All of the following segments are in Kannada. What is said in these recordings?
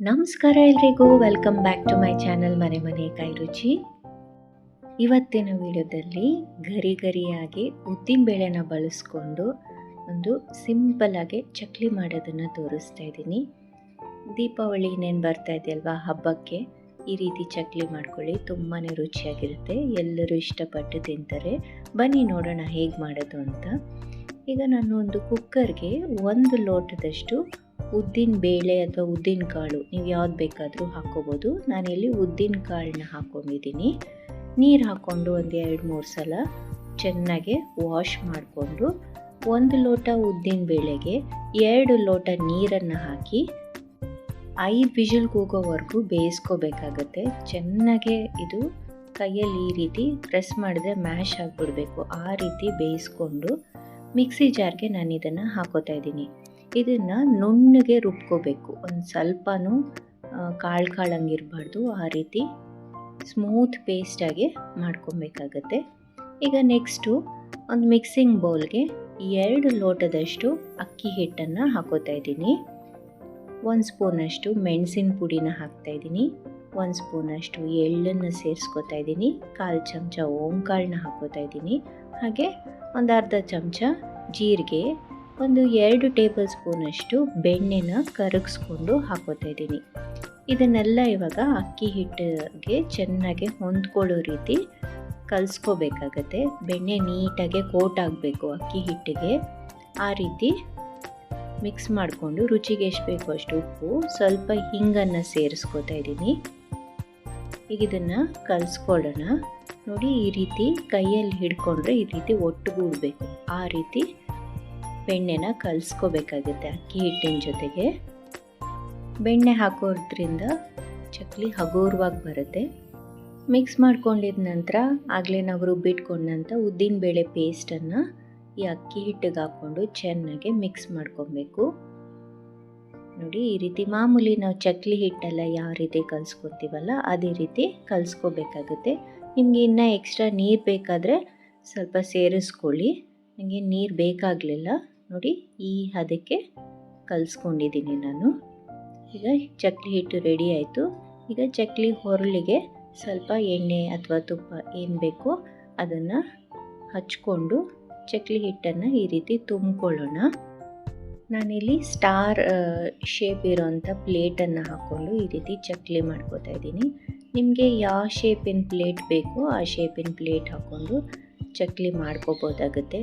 ನಮಸ್ಕಾರ ಎಲ್ರಿಗೂ. Welcome back to my channel ಮನೆ ಮನೆ ಕೈ ರುಚಿ. ಇವತ್ತಿನ ವಿಡಿಯೋದಲ್ಲಿ ಗರಿ ಗರಿಯಾಗಿ ಉದ್ದಿನಬೇಳೆನ ಬಳಸ್ಕೊಂಡು ಒಂದು ಸಿಂಪಲ್ ಆಗಿ ಚಕ್ಲಿ ಮಾಡೋದನ್ನು ತೋರಿಸ್ತಾ ಇದ್ದೀನಿ. ದೀಪಾವಳಿ ಇನ್ನೇನು ಬರ್ತಾ ಇದೆಯಲ್ವಾ? ಹಬ್ಬಕ್ಕೆ ಈ ರೀತಿ ಚಕ್ಲಿ ಮಾಡ್ಕೊಳ್ಳಿ. ತುಂಬಾ ರುಚಿಯಾಗಿರುತ್ತೆ. ಎಲ್ಲರೂ ಇಷ್ಟಪಟ್ಟು ತಿಂತಾರೆ. ಬನ್ನಿ ನೋಡೋಣ ಹೇಗೆ ಮಾಡೋದು ಅಂತ. ಈಗ ನಾನು ಒಂದು ಕುಕ್ಕರ್ಗೆ ಒಂದು ಲೋಟದಷ್ಟು ಉದ್ದಿನ ಬೇಳೆ ಅಥವಾ ಉದ್ದಿನ ಕಾಳು ನೀವು ಯಾವ್ದು ಬೇಕಾದರೂ ಹಾಕ್ಕೋಬೋದು. ನಾನಿಲ್ಲಿ ಉದ್ದಿನ ಕಾಳನ್ನ ಹಾಕ್ಕೊಂಡಿದ್ದೀನಿ. ನೀರು ಹಾಕ್ಕೊಂಡು ಒಂದು ಎರಡು ಮೂರು ಸಲ ಚೆನ್ನಾಗಿ ವಾಶ್ ಮಾಡಿಕೊಂಡು ಒಂದು ಲೋಟ ಉದ್ದಿನ ಬೇಳೆಗೆ ಎರಡು ಲೋಟ ನೀರನ್ನು ಹಾಕಿ ಐದು ವಿಷಲ್ ಕೂಗೋವರೆಗೂ ಬೇಯಿಸ್ಕೋಬೇಕಾಗತ್ತೆ. ಚೆನ್ನಾಗೆ ಇದು ಕೈಯಲ್ಲಿ ಈ ರೀತಿ ಪ್ರೆಸ್ ಮಾಡಿದ್ರೆ ಮ್ಯಾಶ್ ಆಗಿಬಿಡಬೇಕು. ಆ ರೀತಿ ಬೇಯಿಸ್ಕೊಂಡು ಮಿಕ್ಸಿ ಜಾರ್ಗೆ ನಾನು ಇದನ್ನು ಹಾಕೋತಾ ಇದ್ದೀನಿ. ಇದನ್ನು ನುಣ್ಣಗೆ ರುಬ್ಕೋಬೇಕು. ಒಂದು ಸ್ವಲ್ಪನೂ ಕಾಳು ಕಾಳಂಗಿರಬಾರ್ದು ಆ ರೀತಿ. ಸ್ಮೂತ್ ಪೇಸ್ಟಾಗಿ ಮಾಡ್ಕೊಬೇಕಾಗತ್ತೆ. ಈಗ ನೆಕ್ಸ್ಟು ಒಂದು ಮಿಕ್ಸಿಂಗ್ ಬೌಲ್ಗೆ ಎರಡು ಲೋಟದಷ್ಟು ಅಕ್ಕಿ ಹಿಟ್ಟನ್ನು ಹಾಕೋತಾ ಇದ್ದೀನಿ. ಒಂದು ಸ್ಪೂನಷ್ಟು ಮೆಣಸಿನ ಪುಡಿನ ಹಾಕ್ತಾಯಿದ್ದೀನಿ ಒಂದು ಸ್ಪೂನಷ್ಟು ಎಳ್ಳನ್ನು ಸೇರಿಸ್ಕೊತಾ ಇದ್ದೀನಿ. ಕಾಲು ಚಮಚ ಓಂಕಾಳನ್ನ ಹಾಕೋತಾ ಇದ್ದೀನಿ. ಹಾಗೆ ಒಂದು ಅರ್ಧ ಚಮಚ ಜೀರಿಗೆ ಒಂದು ಎರಡು ಟೇಬಲ್ ಸ್ಪೂನಷ್ಟು ಬೆಣ್ಣೆನ ಕರಗಿಸ್ಕೊಂಡು ಹಾಕೋತಾ ಇದ್ದೀನಿ. ಇದನ್ನೆಲ್ಲ ಇವಾಗ ಅಕ್ಕಿ ಹಿಟ್ಟಿಗೆ ಚೆನ್ನಾಗಿ ಹೊಂದ್ಕೊಳ್ಳೋ ರೀತಿ ಕಲಿಸ್ಕೋಬೇಕಾಗತ್ತೆ. ಬೆಣ್ಣೆ ನೀಟಾಗಿ ಕೋಟ್ ಆಗಬೇಕು ಅಕ್ಕಿ ಹಿಟ್ಟಿಗೆ. ಆ ರೀತಿ ಮಿಕ್ಸ್ ಮಾಡಿಕೊಂಡು ರುಚಿಗೆ ಎಷ್ಟು ಬೇಕು ಅಷ್ಟು ಉಪ್ಪು, ಸ್ವಲ್ಪ ಹಿಂಗನ್ನು ಸೇರಿಸ್ಕೋತಾ ಇದ್ದೀನಿ. ಈಗ ಇದನ್ನು ಕಲಿಸ್ಕೊಳ್ಳೋಣ. ನೋಡಿ ಈ ರೀತಿ ಕೈಯಲ್ಲಿ ಹಿಡ್ಕೊಂಡ್ರೆ ಈ ರೀತಿ ಒಟ್ಟುಗೂಡಬೇಕು. ಆ ರೀತಿ ಬೆಣ್ಣೆನ ಕಲಿಸ್ಕೋಬೇಕಾಗುತ್ತೆ ಅಕ್ಕಿ ಹಿಟ್ಟಿನ ಜೊತೆಗೆ. ಬೆಣ್ಣೆ ಹಾಕೋದ್ರಿಂದ ಚಕ್ಲಿ ಹಗುರವಾಗಿ ಬರುತ್ತೆ. ಮಿಕ್ಸ್ ಮಾಡ್ಕೊಂಡಿದ ನಂತರ ಆಗಲೇ ನಾವು ರುಬ್ಬಿಟ್ಕೊಂಡಂಥ ಉದ್ದಿನಬೇಳೆ ಪೇಸ್ಟನ್ನು ಈ ಅಕ್ಕಿ ಹಿಟ್ಟಿಗೆ ಹಾಕ್ಕೊಂಡು ಚೆನ್ನಾಗಿ ಮಿಕ್ಸ್ ಮಾಡ್ಕೊಬೇಕು. ನೋಡಿ, ಈ ರೀತಿ ಮಾಮೂಲಿ ನಾವು ಚಕ್ಲಿ ಹಿಟ್ಟೆಲ್ಲ ಯಾವ ರೀತಿ ಕಲಿಸ್ಕೊತೀವಲ್ಲ ಅದೇ ರೀತಿ ಕಲಿಸ್ಕೋಬೇಕಾಗುತ್ತೆ. ನಿಮಗೆ ಇನ್ನೂ ಎಕ್ಸ್ಟ್ರಾ ನೀರು ಬೇಕಾದರೆ ಸ್ವಲ್ಪ ಸೇರಿಸ್ಕೊಳ್ಳಿ. ನನಗೆ ನೀರು ಬೇಕಾಗಲಿಲ್ಲ. ನೋಡಿ ಈ ಹದಕ್ಕೆ ಕಲಿಸ್ಕೊಂಡಿದ್ದೀನಿ ನಾನು. ಈಗ ಚಕ್ಲಿ ಹಿಟ್ಟು ರೆಡಿ ಆಯಿತು. ಈಗ ಚಕ್ಲಿ ಹೊರಳಿಗೆ ಸ್ವಲ್ಪ ಎಣ್ಣೆ ಅಥವಾ ತುಪ್ಪ ಏನು ಬೇಕೋ ಅದನ್ನು ಹಚ್ಕೊಂಡು ಚಕ್ಲಿ ಹಿಟ್ಟನ್ನು ಈ ರೀತಿ ತುಂಬಿಕೊಳ್ಳೋಣ. ನಾನಿಲ್ಲಿ ಸ್ಟಾರ್ ಶೇಪ್ ಇರೋವಂಥ ಪ್ಲೇಟನ್ನು ಹಾಕ್ಕೊಂಡು ಈ ರೀತಿ ಚಕ್ಲಿ ಮಾಡ್ಕೋತಾ ಇದ್ದೀನಿ. ನಿಮಗೆ ಯಾವ ಶೇಪಿನ ಪ್ಲೇಟ್ ಬೇಕೋ ಆ ಶೇಪಿನ ಪ್ಲೇಟ್ ಹಾಕ್ಕೊಂಡು ಚಕ್ಲಿ ಮಾಡ್ಕೋಬೋದಾಗುತ್ತೆ.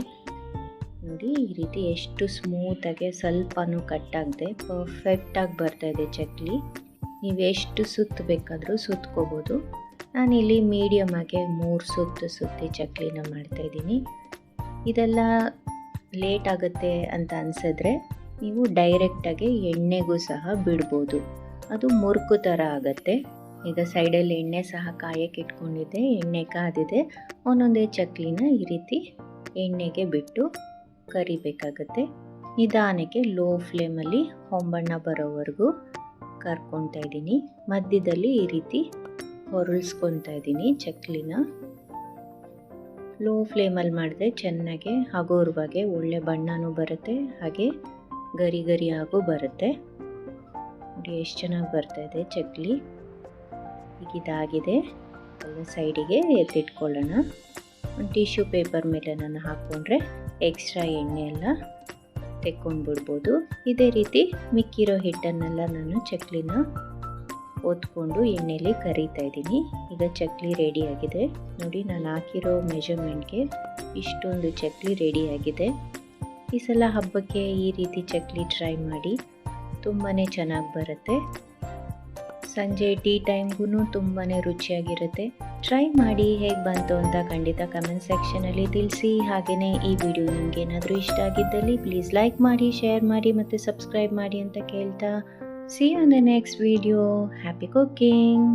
ನೋಡಿ, ಈ ರೀತಿ ಎಷ್ಟು ಸ್ಮೂತಾಗಿ ಸ್ವಲ್ಪನೂ ಕಟ್ಟಾಗದೆ ಪರ್ಫೆಕ್ಟಾಗಿ ಬರ್ತಾಯಿದೆ ಚಕ್ಲಿ ನೀವು ಎಷ್ಟು ಸುತ್ತು ಬೇಕಾದರೂ ಸುತ್ಕೋಬೋದು. ನಾನಿಲ್ಲಿ ಆಗಿ ಮೂರು ಸುತ್ತು ಸುತ್ತಿ ಚಕ್ಲಿನ ಮಾಡ್ತಾಯಿದ್ದೀನಿ ಇದೆಲ್ಲ ಲೇಟ್ ಆಗುತ್ತೆ ಅಂತ ಅನಿಸಿದ್ರೆ ನೀವು ಡೈರೆಕ್ಟಾಗಿ ಎಣ್ಣೆಗೂ ಸಹ ಬಿಡ್ಬೋದು. ಅದು ಮುರುಕು ಥರ ಆಗುತ್ತೆ. ಈಗ ಸೈಡಲ್ಲಿ ಎಣ್ಣೆ ಸಹ ಕಾಯಕ್ಕೆ ಇಟ್ಕೊಂಡಿದ್ದೆ, ಎಣ್ಣೆ ಕಾದಿದೆ. ಒಂದೊಂದೇ ಚಕ್ಲಿನ ಈ ರೀತಿ ಎಣ್ಣೆಗೆ ಬಿಟ್ಟು ಕರಿಬೇಕಾಗತ್ತೆ. ನಿಧಾನಕ್ಕೆ ಲೋ ಫ್ಲೇಮಲ್ಲಿ ಹೊಂಬಣ್ಣ ಬರೋವರೆಗೂ ಕರ್ಕೊತಾ ಇದ್ದೀನಿ. ಮಧ್ಯದಲ್ಲಿ ಈ ರೀತಿ ಹೊರಳಿಸ್ಕೊತಾ ಇದ್ದೀನಿ ಚಕ್ಲಿನ. ಲೋ ಫ್ಲೇಮಲ್ಲಿ ಮಾಡಿದ್ರೆ ಚೆನ್ನಾಗೆ ಹಗೋರ್ವಾಗೆ ಒಳ್ಳೆ ಬಣ್ಣನೂ ಬರುತ್ತೆ, ಹಾಗೆ ಗರಿ ಗರಿ ಆಗು ಬರುತ್ತೆ. ನೋಡಿ ಎಷ್ಟು ಚೆನ್ನಾಗಿ ಬರ್ತಾಯಿದೆ ಚಕ್ಲಿ. ಈಗ ಇದಾಗಿದೆ. ಎಲ್ಲ ಸೈಡಿಗೆ ಎತ್ತಿಟ್ಕೊಳ್ಳೋಣ. ಒಂದು ಟಿಶ್ಯೂ ಪೇಪರ್ ಮೇಲೆ ನಾನು ಹಾಕ್ಕೊಂಡ್ರೆ ಎಕ್ಸ್ಟ್ರಾ ಎಣ್ಣೆ ಎಲ್ಲ ತೆಕ್ಕೊಂಡ್ಬಿಡ್ಬೋದು. ಇದೇ ರೀತಿ ಮಿಕ್ಕಿರೋ ಹಿಟ್ಟನ್ನೆಲ್ಲ ನಾನು ಚಕ್ಲಿನ ಓದ್ಕೊಂಡು ಎಣ್ಣೆಲಿ ಕರಿತಾ ಇದ್ದೀನಿ. ಈಗ ಚಕ್ಲಿ ರೆಡಿಯಾಗಿದೆ ನೋಡಿ, ನಾನು ಹಾಕಿರೋ ಮೆಜರ್ಮೆಂಟ್ಗೆ ಇಷ್ಟೊಂದು ಚಕ್ಲಿ ರೆಡಿಯಾಗಿದೆ ಈ ಸಲ ಹಬ್ಬಕ್ಕೆ ಈ ರೀತಿ ಚಕ್ಲಿ ಟ್ರೈ ಮಾಡಿ ತುಂಬಾ ಚೆನ್ನಾಗಿ ಬರುತ್ತೆ. ಸಂಜೆ ಟೀ ಟೈಮ್ಗೂ ತುಂಬಾ ರುಚಿಯಾಗಿರುತ್ತೆ. ಟ್ರೈ ಮಾಡಿ ಹೇಗೆ ಬಂತು ಅಂತ ಖಂಡಿತ ಕಮೆಂಟ್ ಸೆಕ್ಷನಲ್ಲಿ ತಿಳಿಸಿ. ಹಾಗೆಯೇ ಈ ವಿಡಿಯೋ ನಿಮ್ಗೆ ಏನಾದರೂ ಇಷ್ಟ ಆಗಿದ್ದಲ್ಲಿ ಪ್ಲೀಸ್ ಲೈಕ್ ಮಾಡಿ, ಶೇರ್ ಮಾಡಿ ಮತ್ತು ಸಬ್ಸ್ಕ್ರೈಬ್ ಮಾಡಿ ಅಂತ ಕೇಳ್ತಾ. See on the next video happy cooking